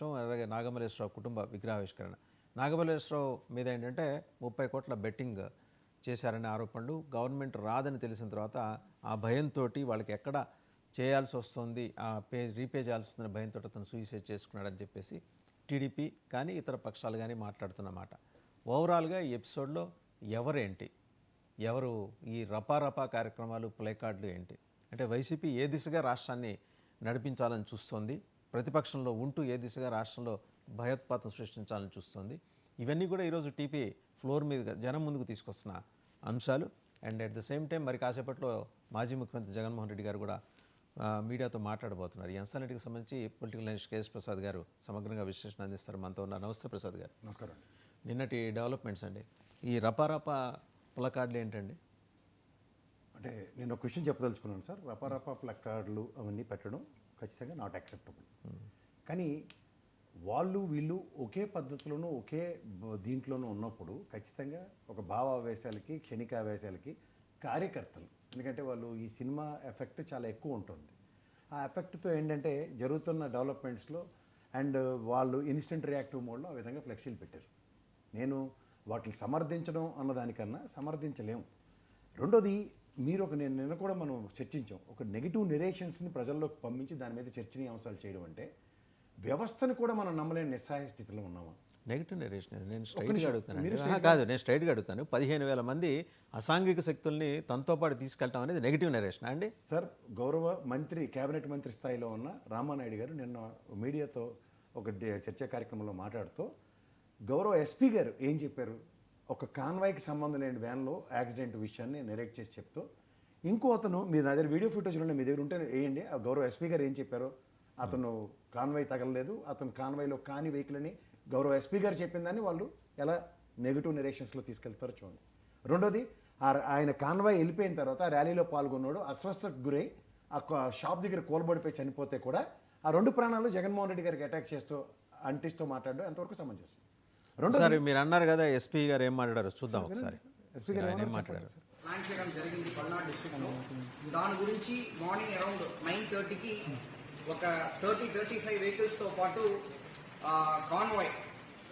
ప్రారంభించడం అలాగే నాగమల్లేశ్వరరావు కుటుంబ విగ్రహావిష్కరణ. నాగమల్లేశ్వరరావు మీద ఏంటంటే ముప్పై కోట్ల బెట్టింగ్ చేశారనే ఆరోపణలు గవర్నమెంట్ రాదని తెలిసిన తర్వాత ఆ భయంతో వాళ్ళకి ఎక్కడ చేయాల్సి వస్తుంది ఆ పే రీపే చేయాల్సి వస్తుందనే భయంతో అతను సూసైడ్ చేసుకున్నాడని చెప్పేసి టీడీపీ కానీ ఇతర పక్షాలు కానీ మాట్లాడుతున్నమాట ఓవరాల్గా ఈ ఎపిసోడ్లో ఎవరేంటి? ఎవరు ఈ రపారపా కార్యక్రమాలు ప్లేకార్డులు ఏంటి? అంటే వైసీపీ ఏ దిశగా రాష్ట్రాన్ని నడిపించాలని చూస్తోంది? ప్రతిపక్షంలో ఉంటూ ఏ దిశగా రాష్ట్రంలో భయోత్పాతం సృష్టించాలని చూస్తోంది. ఇవన్నీ కూడా ఈరోజు టీపీ ఫ్లోర్ మీద జనం ముందుకు తీసుకొస్తున్న అంశాలు. And at the same time మరి కాసేపట్లో మాజీ ముఖ్యమంత్రి జగన్మోహన్ రెడ్డి గారు కూడా మీడియాతో మాట్లాడబోతున్నారు. ఈ అంశాలన్నిటికి సంబంధించి పొలిటికల్ అనలిస్ట్ కేఎస్ ప్రసాద్ గారు సమగ్రంగా విశ్లేషణ అందిస్తారు. మనతో ఉన్నారు. నమస్తే ప్రసాద్ గారు. నమస్కారం. నిన్నటి డెవలప్మెంట్స్ అండి. ఈ రపారపా ప్లకార్డులు ఏంటండి? అంటే నేను ఒక క్వశ్చన్ చెప్పదలుచుకున్నాను సార్. రపారపా ప్లక్కార్డులు అవన్నీ పెట్టడం ఖచ్చితంగా నాట్ యాక్సెప్టబుల్ కానీ వాళ్ళు వీళ్ళు ఒకే పద్ధతిలోనూ ఒకే దీంట్లోనూ ఉన్నప్పుడు ఖచ్చితంగా ఒక భావావేశాలకి క్షణికావేశాలకి కార్యకర్తలు ఎందుకంటే వాళ్ళు ఈ సినిమా ఎఫెక్ట్ చాలా ఎక్కువ ఉంటుంది. ఆ ఎఫెక్ట్తో ఏంటంటే జరుగుతున్న డెవలప్మెంట్స్లో అండ్ వాళ్ళు ఇన్స్టెంట్ రియాక్టివ్ మోడ్లో ఆ విధంగా ఫ్లెక్సీలు పెట్టారు. నేను వాటిని సమర్థించడం అన్నదానికన్నా సమర్థించలేము. రెండోది మీరు ఒక నేను నిన్న కూడా మనం చర్చించాం. ఒక నెగిటివ్ నెరేషన్స్ని ప్రజల్లోకి పంపించి దాని మీద చర్చనీయాంశాలు చేయడం అంటే వ్యవస్థను కూడా మనం నమ్మలేని నిస్సహాయ స్థితిలో ఉన్నామా? నెగిటివ్ నెరేషన్ నేను. స్ట్రైట్గా అడుగుతాను కాదు నేను స్ట్రైట్గా అడుగుతాను. పదిహేను వేల మంది అసాంఘిక శక్తుల్ని తనతో పాటు తీసుకెళ్ళటం అనేది నెగిటివ్ నెరేషన్ అండి? సార్ గౌరవ మంత్రి కేబినెట్ మంత్రి స్థాయిలో ఉన్న రామానాయుడు గారు నిన్న మీడియాతో ఒక చర్చా కార్యక్రమంలో మాట్లాడుతూ గౌరవ ఎస్పీ గారు ఏం చెప్పారు? ఒక కాన్వాయ్కి సంబంధం లేని వ్యాన్లో యాక్సిడెంట్ విషయాన్ని నెరేట్ చేసి చెప్తూ ఇంకో అతను మీ దగ్గర వీడియో ఫుటేజ్లో మీ దగ్గర ఉంటే వేయండి. ఆ గౌరవ ఎస్పీ గారు ఏం చెప్పారో అతను కాన్వాయ్ తగలలేదు. అతను కాన్వాయ్లో కాని వెహికల్ అని గౌరవ ఎస్పీ గారు చెప్పిందని వాళ్ళు ఎలా నెగిటివ్ నెరేషన్స్లో తీసుకెళ్తారో చూడండి. రెండోది ఆ- ఆయన కాన్వాయ్ వెళ్ళిపోయిన తర్వాత ర్యాలీలో పాల్గొన్నాడు అస్వస్థకు గురై ఆ క- షాప్ దగ్గర కోల్బడిపోయి చనిపోతే కూడా ఆ రెండు ప్రాణాలు జగన్మోహన్ రెడ్డి గారికి అటాక్ చేస్తూ అంటిస్తూ మాట్లాడడం ఎంతవరకు సమంజసం? రెండో ఒకసారి మీరు అన్నారు కదా ఎస్పీ గారు ఏం మాట్లాడారు చూద్దాం ఒకసారి. ఎస్పీ గారు ఏం ఏమన్నారో మాట్లాడారు? ప్లాన్ చేయడం జరిగింది పల్నాడు డిస్ట్రిక్ట్లో దాని గురించి మార్నింగ్ అరౌండ్ నైన్ థర్టీకి ఒక థర్టీ థర్టీ ఫైవ్ వెహికల్స్తో పాటు కాన్వాయ్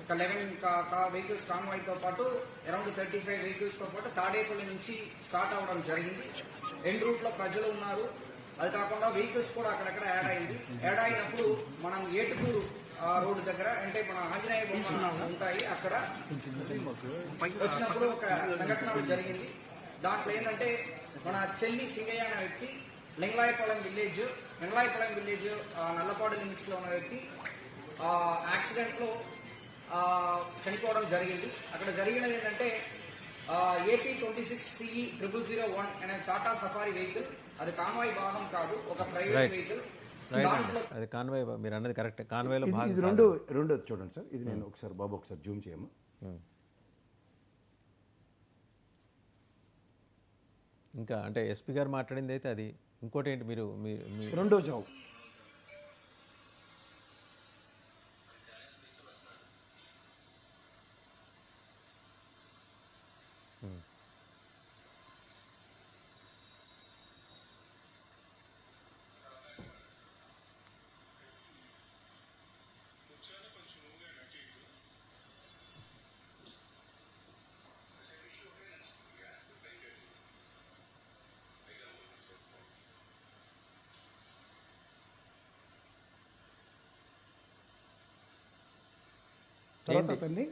ఒక లెవెన్ వెహికల్స్ కాన్వాయ్తో పాటు అరౌండ్ థర్టీ ఫైవ్ వెహికల్స్తో పాటు తాడేపల్లి నుంచి స్టార్ట్ అవడం జరిగింది. ఎండ్ రూట్లో ప్రజలు ఉన్నారు. అది కాకుండా వెహికల్స్ కూడా అక్కడక్కడ యాడ్ అయింది. యాడ్ అయినప్పుడు మనం ఏటుకూరు రోడ్డు దగ్గర అంటే మన ఆంజనేయ ఉంటాయి అక్కడ వచ్చినప్పుడు ఒక సంఘటన జరిగింది. దాంట్లో ఏంటంటే మన చెల్లి సింగయ్య అనే వ్యక్తి లింగలాయపాలెం విలేజ్ లింగలాయపాలెం విలేజ్ ఆ, నల్లపాడు లిమిట్స్లో ఉన్న వ్యక్తి ఆ యాక్సిడెంట్లో ఆ, చనిపోవడం జరిగింది. అక్కడ జరిగినది ఏంటంటే AP twenty six CE triple zero one అనే టాటా సఫారీ వెహికల్. అది కాన్వాయ్ భాగం కాదు ఒక ప్రైవేట్. వెహికల్. అది కాన్వాయ్ మీరు అన్నది కరెక్ట్ కాన్వాయ్లో ఇది భాగం ఇది రెండు రెండోది చూడండి సార్. ఇది నేను ఒకసారి బాబు ఒకసారి జూమ్ చేయమ్మా ఇంకా అంటే ఎస్పీ గారు మాట్లాడింది అయితే అది. ఇంకోటి ఏంటి? మీరు రెండో చావు తర్వాత అతన్ని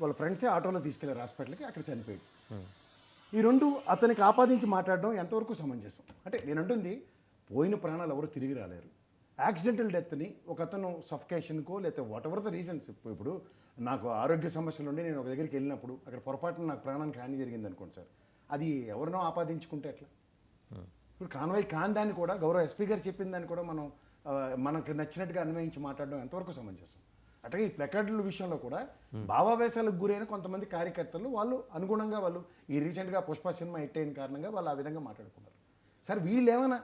వాళ్ళ ఫ్రెండ్సే ఆటోలో తీసుకెళ్ళారు హాస్పిటల్కి అక్కడ చనిపోయాడు. ఈ రెండు అతనికి ఆపాదించి మాట్లాడడం ఎంతవరకు సమంజసం? అంటే నేను అంటుంది పోయిన ప్రాణాలు ఎవరు తిరిగి రాలేరు. యాక్సిడెంటల్ డెత్ని ఒక అతను సఫికేషన్కో లేకపోతే వాట్ ఎవర్ ద రీజన్స్ ఇప్పుడు నాకు ఆరోగ్య సమస్యలు ఉండి నేను ఒక దగ్గరికి వెళ్ళినప్పుడు అక్కడ పొరపాటున నాకు ప్రాణానికి హాని జరిగింది అనుకోండి సార్. అది ఎవరినో ఆపాదించుకుంటే ఎట్లా? ఇప్పుడు కాన్వాయ్ కాని దాన్ని కూడా గౌరవ ఎస్పీ గారు చెప్పిన దాన్ని కూడా మనం మనకు నచ్చినట్టుగా అన్వయించి మాట్లాడడం ఎంతవరకు సమంజసం? అట్లాగే ఈ ప్లకార్డుల విషయంలో కూడా భావావేశాలకు గురైన కొంతమంది కార్యకర్తలు వాళ్ళు అనుగుణంగా వాళ్ళు ఈ రీసెంట్గా పుష్ప సినిమా హిట్ అయిన కారణంగా వాళ్ళు ఆ విధంగా మాట్లాడుకున్నారు. సార్ వీళ్ళు ఏమైనా